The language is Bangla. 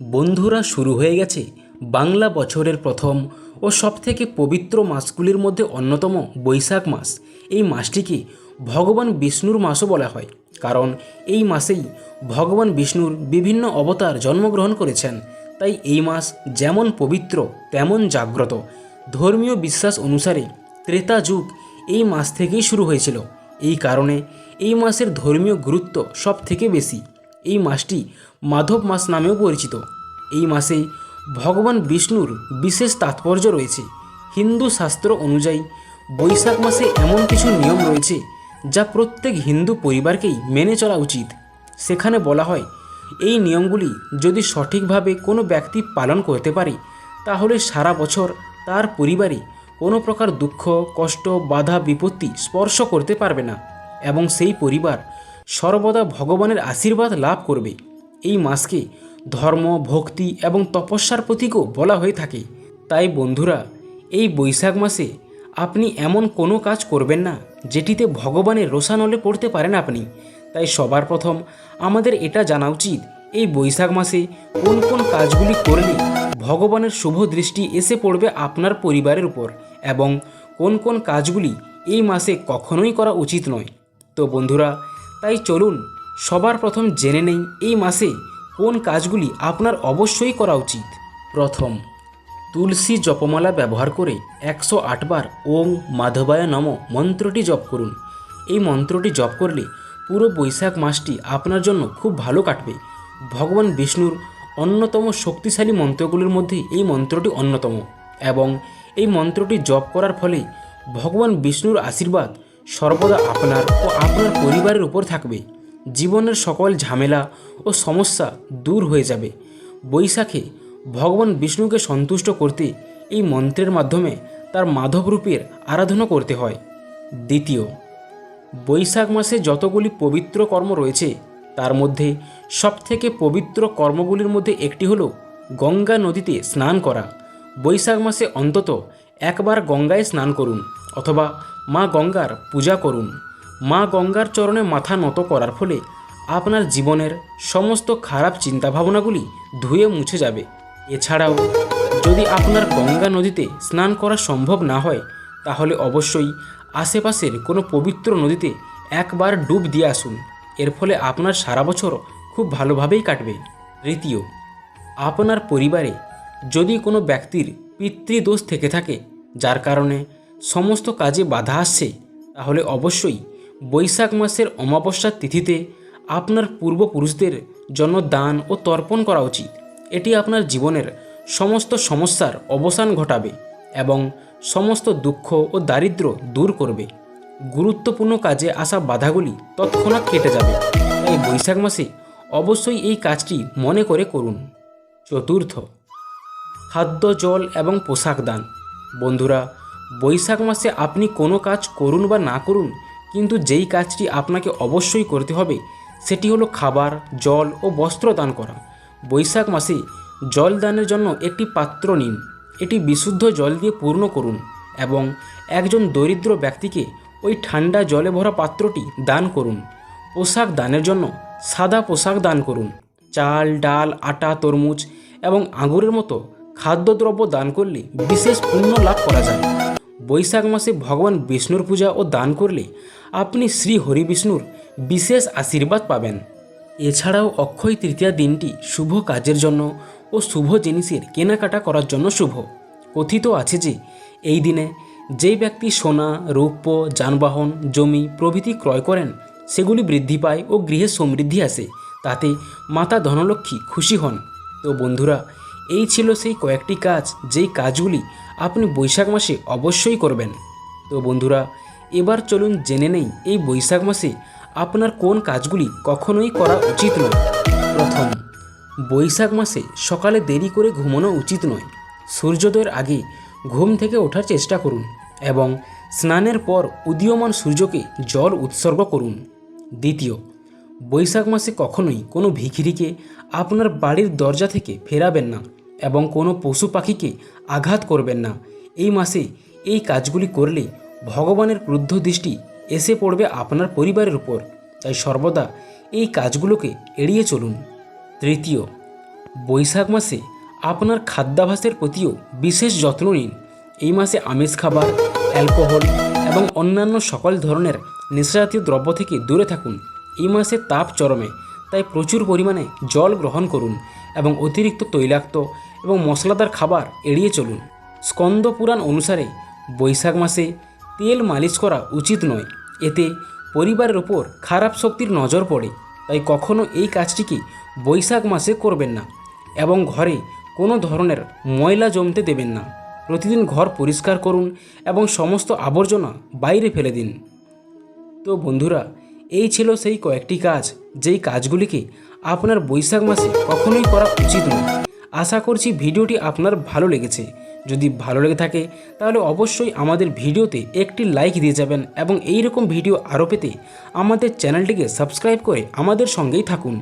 বন্ধুরা শুরু হয়ে গেছে বাংলা বছরের প্রথম ও সবথেকে পবিত্র মাসগুলির মধ্যে অন্যতম বৈশাখ মাস। এই মাসটিকে ভগবান বিষ্ণুর মাসও বলা হয়, কারণ এই মাসেই ভগবান বিষ্ণুর বিভিন্ন অবতার জন্মগ্রহণ করেছেন। তাই এই মাস যেমন পবিত্র, তেমন জাগ্রত। ধর্মীয় বিশ্বাস অনুসারে ত্রেতা যুগ এই মাস থেকেই শুরু হয়েছিল। এই কারণে এই মাসের ধর্মীয় গুরুত্ব সব থেকে বেশি। এই মাসটি মাধব মাস নামেও পরিচিত। এই মাসে ভগবান বিষ্ণুর বিশেষ তাৎপর্য রয়েছে। হিন্দু শাস্ত্র অনুযায়ী বৈশাখ মাসে এমন কিছু নিয়ম রয়েছে যা প্রত্যেক হিন্দু পরিবারকেই মেনে চলা উচিত। সেখানে বলা হয়, এই নিয়মগুলি যদি সঠিকভাবে কোনো ব্যক্তি পালন করতে পারে, তাহলে সারা বছর তার পরিবারে কোনো প্রকার দুঃখ, কষ্ট, বাধা, বিপত্তি স্পর্শ করতে পারবে না এবং সেই পরিবার সর্বদা ভগবানের আশীর্বাদ লাভ করবে। এই মাসকে ধর্ম, ভক্তি এবং তপস্যার প্রতীকও বলা হয়ে থাকে। তাই বন্ধুরা, এই বৈশাখ মাসে আপনি এমন কোনো কাজ করবেন না, যেটিতে ভগবানের রোষানলে পড়তে পারেন আপনি। তাই সবার প্রথম আমাদের এটা জানা উচিত, এই বৈশাখ মাসে কোন কোন কাজগুলি করলে ভগবানের শুভ দৃষ্টি এসে পড়বে আপনার পরিবারের উপর এবং কোন কোন কাজগুলি এই মাসে কখনোই করা উচিত নয়। তো বন্ধুরা, তাই চলুন সবার প্রথম জেনে নেই, এই মাসে কোন কাজগুলি আপনার অবশ্যই করা উচিত? প্রথম, তুলসী জপমালা ব্যবহার করে একশো আটবার ওং মাধবায় নম মন্ত্রটি জপ করুন। এই মন্ত্রটি জপ করলে পুরো বৈশাখ মাসটি আপনার জন্য খুব ভালো কাটবে। ভগবান বিষ্ণুর অন্যতম শক্তিশালী মন্ত্রগুলির মধ্যে এই মন্ত্রটি অন্যতম এবং এই মন্ত্রটি জপ করার ফলে ভগবান বিষ্ণুর আশীর্বাদ সর্বদা আপনার ও আপনার পরিবারের উপর থাকবে। জীবনের সকল ঝামেলা ও সমস্যা দূর হয়ে যাবে। বৈশাখে ভগবান বিষ্ণুকে সন্তুষ্ট করতে এই মন্ত্রের মাধ্যমে তার মাধব রূপের আরাধনা করতে হয়। দ্বিতীয়, বৈশাখ মাসে যতগুলি পবিত্র কর্ম রয়েছে, তার মধ্যে সবথেকে পবিত্র কর্মগুলির মধ্যে একটি হলো গঙ্গা নদীতে স্নান করা। বৈশাখ মাসে অন্তত একবার গঙ্গায় স্নান করুন অথবা মা গঙ্গার পূজা করুন। মা গঙ্গার চরণে মাথা নত করার ফলে আপনার জীবনের সমস্ত খারাপ চিন্তাভাবনাগুলি ধুয়ে মুছে যাবে। এছাড়াও, যদি আপনার গঙ্গা নদীতে স্নান করা সম্ভব না হয়, তাহলে অবশ্যই আশেপাশের কোনো পবিত্র নদীতে একবার ডুব দিয়ে আসুন। এর ফলে আপনার সারা বছর খুব ভালোভাবেই কাটবে। তৃতীয়, আপনার পরিবারে যদি কোনো ব্যক্তির পিতৃদোষ থেকে থাকে, যার কারণে সমস্ত কাজে বাধা আসছে, তাহলে অবশ্যই বৈশাখ মাসের অমাবস্যার তিথিতে আপনার পূর্বপুরুষদের জন্য দান ও তর্পণ করা উচিত। এটি আপনার জীবনের সমস্ত সমস্যার অবসান ঘটাবে এবং সমস্ত দুঃখ ও দারিদ্র দূর করবে। গুরুত্বপূর্ণ কাজে আসা বাধাগুলি তৎক্ষণাৎ কেটে যাবে। এই বৈশাখ মাসে অবশ্যই এই কাজটি মনে করে করুন। চতুর্থ, খাদ্য, জল এবং পোশাক দান। বন্ধুরা, বৈশাখ মাসে আপনি কোনো কাজ করুন বা না করুন কিন্তু যেই কাজটি আপনাকে অবশ্যই করতে হবে, সেটি হলো খাবার, জল ও বস্ত্র দান করা। বৈশাখ মাসে জল দানের জন্য একটি পাত্র নিন। এটি বিশুদ্ধ জল দিয়ে পূর্ণ করুন এবং একজন দরিদ্র ব্যক্তিকে ওই ঠান্ডা জলে ভরা পাত্রটি দান করুন। পোশাক দানের জন্য সাদা পোশাক দান করুন। চাল, ডাল, আটা, তরমুজ এবং আঙুরের মতো খাদ্যদ্রব্য দান করলে বিশেষ পুণ্য লাভ করা যায়। বৈশাখ মাসে ভগবান বিষ্ণুর পূজা ও দান করলে আপনি শ্রী হরি বিষ্ণুর বিশেষ আশীর্বাদ পাবেন। এছাড়াও অক্ষয় তৃতীয়া দিনটি শুভ কাজের জন্য ও শুভ জিনিসের কেনাকাটা করার জন্য শুভ। কথিত আছে যে, এই দিনে যেই ব্যক্তি সোনা, রৌপ্য, যানবাহন, জমি, প্রভৃতি ক্রয় করেন, সেগুলি বৃদ্ধি পায় ও গৃহে সমৃদ্ধি আসে, তাতে মাতা ধনলক্ষ্মী খুশি হন। তো বন্ধুরা এই ছিল সেই কয়েকটি কাজ যেই কাজগুলি আপনি বৈশাখ মাসে অবশ্যই করবেন। তো বন্ধুরা, এবার চলুন জেনে নেই এই বৈশাখ মাসে আপনার কোন কাজগুলি কখনোই করা উচিত নয়। প্রথম, বৈশাখ মাসে সকালে দেরি করে ঘুমানো উচিত নয়। সূর্যোদয়ের আগে ঘুম থেকে ওঠার চেষ্টা করুন এবং স্নানের পর উদীয়মান সূর্যকে জল উৎসর্গ করুন। দ্বিতীয়, বৈশাখ মাসে কখনোই কোনো ভিখিরিকে আপনার বাড়ির দরজা থেকে ফেরাবেন না। এবং কোনো পশু পাখিকে আঘাত করবেন না। এই মাসে এই কাজগুলি করলে ভগবানের ক্রুদ্ধ দৃষ্টি এসে পড়বে আপনার পরিবারের উপর। তাই সর্বদা এই কাজগুলোকে এড়িয়ে চলুন। তৃতীয়, বৈশাখ মাসে আপনার খাদ্যাভাসের প্রতিও বিশেষ যত্ন নিন। এই মাসে আমিষ খাবার, অ্যালকোহল এবং অন্যান্য সকল ধরনের নেশাজাতীয় দ্রব্য থেকে দূরে থাকুন। এই মাসে তাপ চরমে, তাই প্রচুর পরিমাণে জল গ্রহণ করুন। এবং অতিরিক্ত তৈলাক্ত এবং মশলাদার খাবার এড়িয়ে চলুন। স্কন্দ পুরাণ অনুসারে বৈশাখ মাসে তেল মালিশ করা উচিত নয়। এতে পরিবারের ওপর খারাপ শক্তির নজর পড়ে। তাই কখনও এই কাজটিকে বৈশাখ মাসে করবেন না এবং ঘরে কোনো ধরনের ময়লা জমতে দেবেন না। প্রতিদিন ঘর পরিষ্কার করুন এবং সমস্ত আবর্জনা বাইরে ফেলে দিন। তো বন্ধুরা, এই ছিল সেই কয়েকটি কাজ, যেই কাজগুলিকে আপনার বৈশাখ মাসে কখনোই করা উচিত নয়। আশা করছি ভিডিওটি আপনার ভালো লেগেছে। যদি ভালো লেগে থাকে, তাহলে অবশ্যই আমাদের ভিডিওতে একটি লাইক দিয়ে যাবেন এবং এই রকম ভিডিও আরও পেতে আমাদের চ্যানেলটিকে সাবস্ক্রাইব করে আমাদের সঙ্গেই থাকুন।